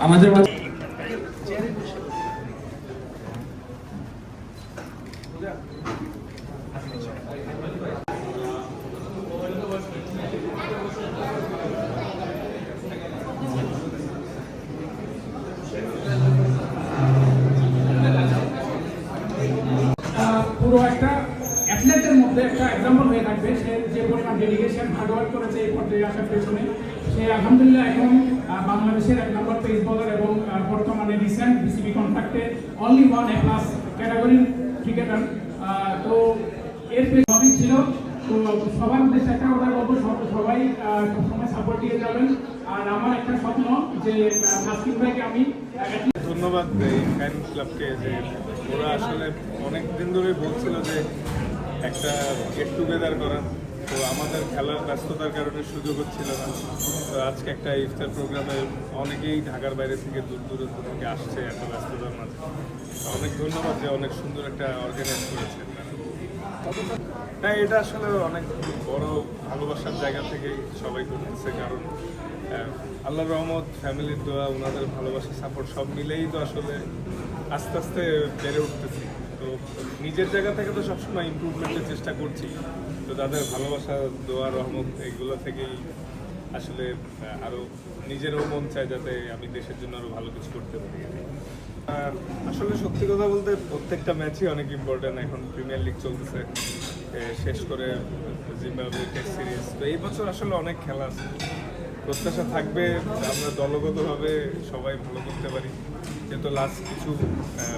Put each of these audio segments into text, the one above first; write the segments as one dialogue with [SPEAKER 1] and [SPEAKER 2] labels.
[SPEAKER 1] আমাদের
[SPEAKER 2] পুরো একটা মধ্যে একটা এক্সাম্পল হয়ে থাকবে। সে যে পরিমাণ ডেডিকেশন করেছে এই পর্যায়ে আসার পেছনে, সে আলহামদুলিল্লাহ এখন বাংলাদেশের এক নম্বর পেস বলার এবং বর্তমানে রিসেন্ট বিসিবি কন্ট্রাক্টে অনলি ওয়ান এ প্লাস ক্যাটাগরির ক্রিকেটার তো এর ছিল। তো সবার উদ্দেশ্যে একটা কথা বলব। সবাই সবসময় সাপোর্ট দিয়ে যাবেন। আর আমার একটা স্বপ্ন যে ভাইকে আমি
[SPEAKER 3] ধন্যবাদ ফ্যান ক্লাবকে যে ওরা আসলে অনেক দিন ধরে বলছিল যে একটা গেট টুগেদার করার। তো আমাদের খেলার ব্যস্ততার কারণে সুযোগ হচ্ছিল না। তো আজকে একটা ইফতার প্রোগ্রামে অনেকেই ঢাকার বাইরে থেকে দূর দূরান্ত থেকে আসছে এত ব্যস্ততার মাঝে। অনেক ধন্যবাদ যে অনেক সুন্দর একটা অর্গানাইজ করেছে হ্যাঁ এটা আসলে অনেক বড় ভালোবাসার জায়গা থেকেই সবাই করতেছে কারণ আহ, আল্লাহর রহমত ফ্যামিলির দোয়া ওনাদের ভালোবাসা সাপোর্ট সব মিলেই তো আসলে আস্তে আস্তে বেড়ে উঠতেছি। তো নিজের জায়গা থেকে তো সবসময় ইমপ্রুভমেন্টের চেষ্টা করছি। তো তাদের ভালোবাসা দোয়া রহমত এইগুলো থেকেই আসলে আহ, আরও নিজেরও মন চায় যাতে আমি দেশের জন্য আরও ভালো কিছু করতে পারি। আর আসলে সত্যি কথা বলতে প্রত্যেকটা ম্যাচই অনেক ইম্পর্টেন্ট এখন প্রিমিয়ার লিগ চলতেছে শেষ করে জিম্বাবুয়ে টেস্ট সিরিজ তো এই বছর আসলে অনেক খেলা আছে। প্রত্যাশা থাকবে, আমরা দলগতভাবে সবাই ভালো করতে পারি। যেহেতু লাস্ট কিছু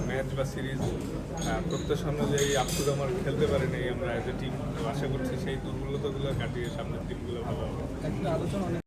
[SPEAKER 3] ম্যাচ বা সিরিজ প্রত্যাশা অনুযায়ী আপ আমার খেলতে পারিনি আমরা অ্যাজ এ টিম আশা করছি সেই দুর্বলতাগুলো কাটিয়ে সামনের টিমগুলো ভালো হবে।